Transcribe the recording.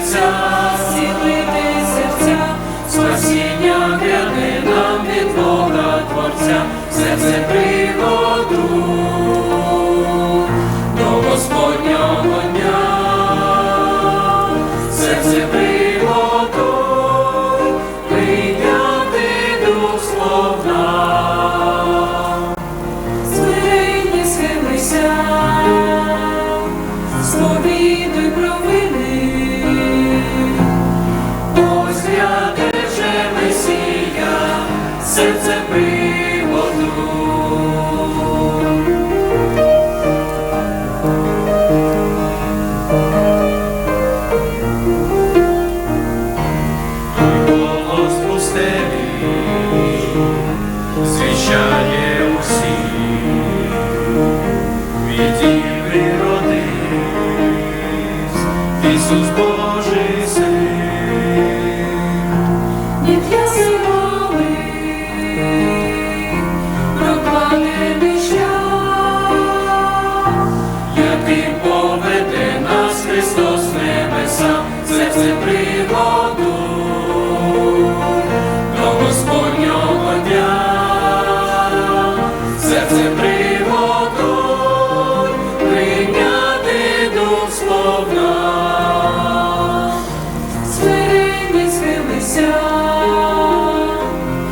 серця, зцілити серця, спасіння гряне нам від Бога Творця, серце пригоду до Господнього дня, серце приготуй, прийняти дух словна, схилися, сповідуй провини. серце приводу. Голос пустелі звіщає усі від і природись. Ісус Бог.